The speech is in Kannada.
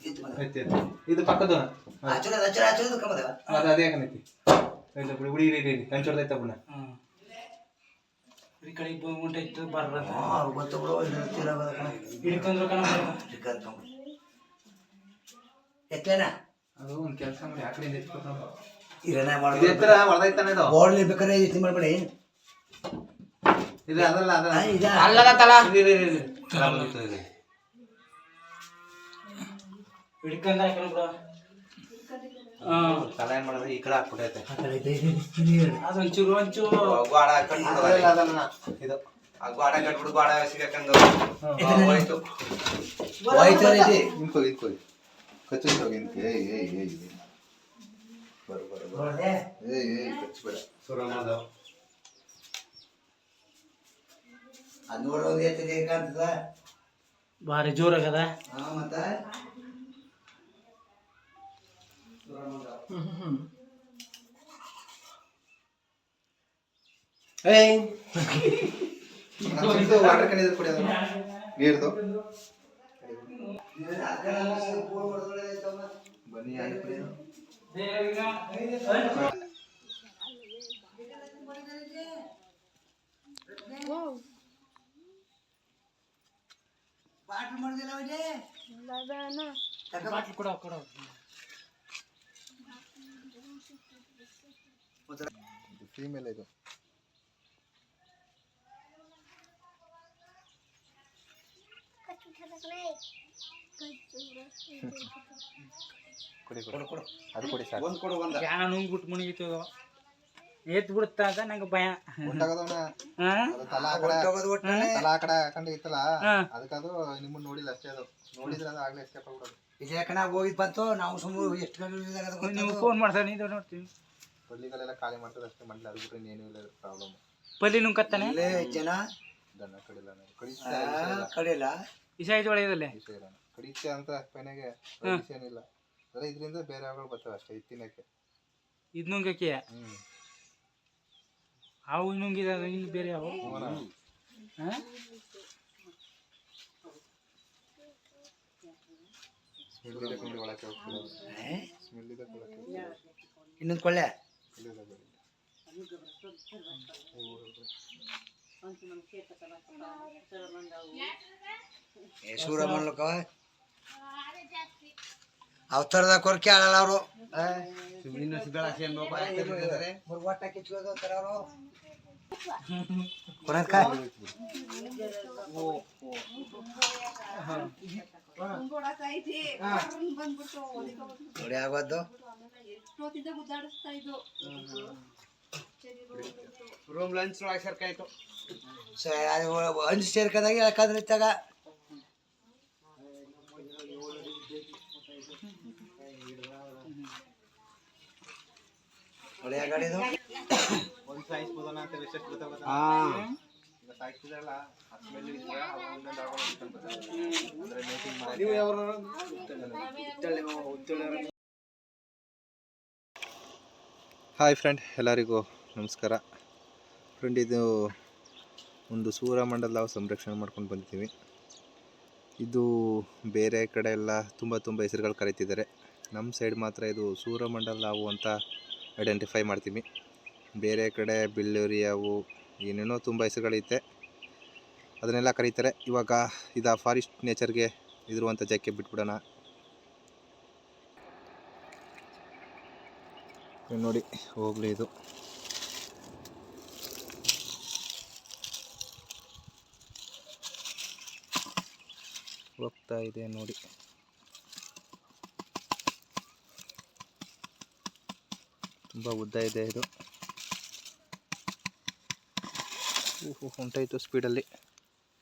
ಇತ್ತು ಮದ ಎತ್ತಿ ಎತ್ತಿ. ಇದು ಪಕ್ಕದ ಅದು ಅದೇ ಇಲ್ಲ ಬಿಡಿ ಬಿಡಿ ಇರಿ ಇರಿ ಕಂಚೋಡ್ದೈತ ಬಣ್ಣ. ಹಾಂ. ಈ ಕಡೆ ಬ- ಉಂಟಾಯ್ತು ಬರ್ರ ಹಾ ಗೊತ್ತು ಬಿಡು. ಕಣ. ಹಿಡ್ಕೊಂಡ್ರು ಎತ್ತೇನ ಅದು ಒಂದು ಕೆಲಸ ಮಾಡಿ ಆ ಕಡೆಯಿಂದ ಎತ್ಕೊತಾವ ಇರನ ಎತ್ತರ ಹೊಡೆದೈತಾನೆ ಇದು ಬೇಕಾದ್ರೆ ಇದು ಮಾಡ್ಬೇಡಿ. ಇದು ಅದಲ್ಲ ಅದಲ್ಲ. ಇದ. ಅಲ್ಲದ ತಲ. ಇರಿ, ಇರಿ. ತಲೆ ಏನ್ ಮಾಡೋದು? ಈ ಕಡೆ ಹಾಕ್ಬಿಟ್ಟೈತೆ. ಆ ಕಡೆ ಇದೆ, ಇದೆ, ಇದೆ, ಇದೆ. ಅದು ಒಂಚೂರು ಒಂಚೂರು. ಗಾಡ ಅದನ್ನ ಇದು. ಆ ಗಾಡ ಕಟ್ಬಿಡು ಗಾಡ ಸಿಗಕ್ಕಂದು ಹೋಯ್ತು. ಹೋಯ್ತು ರೀತಿ ಇಂಕೋ ನಿಂತ್ಕೋ ಕಚ್ಚಿ ಹೋಗಿ ಏ ಏಯ್ ಏಯ್ ಏಯ್. ಬರು ಬರು ಏಯ್ ಅದು ನೋಡೋದು ಎತ್ತಿದೆ ಕಾಣ್ತದ ಭಾರಿ ಜೋರಾಗದ? ಹಾ ಮತ್ತ? ಏಯ್! ವಾಟರ್ ಕುಡಿ ಅದು. ನೀರ್ದು. ಬನ್ನಿ ಆಯ್ತು ಕುಡಿ ಅದು. ಬಾಟ್ಲ್ ಮಾಡಿದಿಲ್ಲ ಅವಜೆ ಬಾಟ್ಲು ಕೊಡ ಕೊಡ ಇದು ಫೀಮೇಲ್ ಇದು ಕುಡಿ ಕುಡಿ ಕೊಡು ಅದು ಕುಡಿ ಸಾಕು ಒಂದ್ ಕೊಡು ಒಂದ ಯಾನ ನುಂಗ್ಬಿಟ್ಟು ಮುಣಿಗಿತ್ತು ಎತ್ ಬಿಡುತ್ತ ಅಂತ ನಂಗೆ ಭಯ. ತಲಾ ಆ? ಕಡೆ ಹಾಕೊಂಡು ಇತ್ತಲ್ಲ. ಅದಕ್ಕದು ನಿಮ್ಮನ್ನ ನೋಡಿಲ್ಲ ಅಷ್ಟೇ ಅದು. ನೋಡಿದ್ರೆ ಅದು ಆಗ್ಲೇ ಎಸ್ಕೇಪ್ ಆಗ್ಬಿಡೋದು. ಇದೇ ಕಣ ಹೋಗಿದ್ ಬಂತು ನಾವು ಸುಮ್ಮನೆ ಎಷ್ಟು ಗಂಟೆ ನೀವು ಫೋನ್ ಮಾಡ್ತಾರೆ ಇದು ನೋಡ್ತೀನಿ. ಪಲ್ಲಿಗಳೆಲ್ಲ ಖಾಲಿ ಮಾಡ್ತದೆ ಅಷ್ಟೇ ಮಾಡಲಿ ಅದು ಬಿಟ್ಟರೆ ಇನ್ನೇನು ಇಲ್ಲ ಪ್ರಾಬ್ಲಮ್ ಪಲ್ಲಿ ನುಂಕತ್ತಾನೆ? ಇಲ್ಲೇ ಜನ? ದನ ಕಡಿಲ್ಲ ಕಡಿಯಲ್ಲ ಇಸ ಐದು ಒಳ್ಳೆಯದಲ್ಲೇ? ಇಲ್ಲ ಕಡಿತೆ ಅಂತ ಕೊನೆಗೆ ವಿಷಯ ಏನಿಲ್ಲ ಅದೇ ಇದರಿಂದ ಬೇರೆ ಯಾವಾಗ ಬರ್ತವೆ ಅಷ್ಟೇ ಇತ್ತಿನಕ್ಕೆ. ಇದು ನುಂಗಕ್ಕೆ? ಹ್ಮ್. ಅವು ನುಂಗಿದ ಇನ್ನು ಬೇರೆ ಯಾವ ಹೋಗೋಣ. ಹಾಂ? ಸ್ಮೆಲ್ ಇದೆ ಕೊಂಡು ಅವರು. ಹೋಗ್ತಿಲ್ಲ ಅಂತಾರ ಅವರು. ಕೊನಕ ನೋಡಿ ಆಗೋದು. ರೂಮ್ ಲಂಚ್ ಒಳಗೆ ಸರ್ಕಾಯ್ತು. ಅಂಜು ಸೇರ್ಕದಾಗ ಯಾಕಂದ್ರೆ ಇತ್ತಾಗ ಗಾಡಿದು ಒಂದ್ ಅಂತ ಈಗ ಇದ್ರೆ. ಅಂದ್ರೆ ಮೇಟಿಂಗ್ ಮಾಡಿ ಹಾಯ್ ಫ್ರೆಂಡ್ ಎಲ್ಲರಿಗೂ ನಮಸ್ಕಾರ. ಫ್ರೆಂಡ್ ಇದು ಒಂದು ಸೂರ್ಯಮಂಡಲ ನಾವು ಸಂರಕ್ಷಣೆ ಮಾಡ್ಕೊಂಡು ಬಂದಿದ್ದೀವಿ. ಇದು ಬೇರೆ ಕಡೆ ಎಲ್ಲ ತುಂಬ ತುಂಬ ಹೆಸರುಗಳು ಕರೀತಿದ್ದಾರೆ. ನಮ್ಮ ಸೈಡ್ ಮಾತ್ರ ಇದು ಸೂರ್ಯಮಂಡಲ ನಾವು ಅಂತ ಐಡೆಂಟಿಫೈ ಮಾಡ್ತೀವಿ. ಬೇರೆ ಕಡೆ ಬಿಲ್ಲೂರಿ ಅವು ಏನೇನೋ ತುಂಬ ಹೆಸರುಗಳೈತೆ ಅದನ್ನೆಲ್ಲ ಕರೀತಾರೆ. ಇವಾಗ ಇದು ಫಾರೆಸ್ಟ್ ನೇಚರ್ಗೆ ಇದಿರುವಂಥ ಜಾಗಕ್ಕೆ ಬಿಟ್ಬಿಡೋಣ. ನೋಡಿ, ಹೋಗ್ಲಿ ಇದು. ಹೋಗ್ತಾ ಇದೆ ನೋಡಿ. ತುಂಬ ಉದ್ದ ಇದೆ ಇದು. ಹೊಂಟಾಯ್ತು ಸ್ಪೀಡಲ್ಲಿ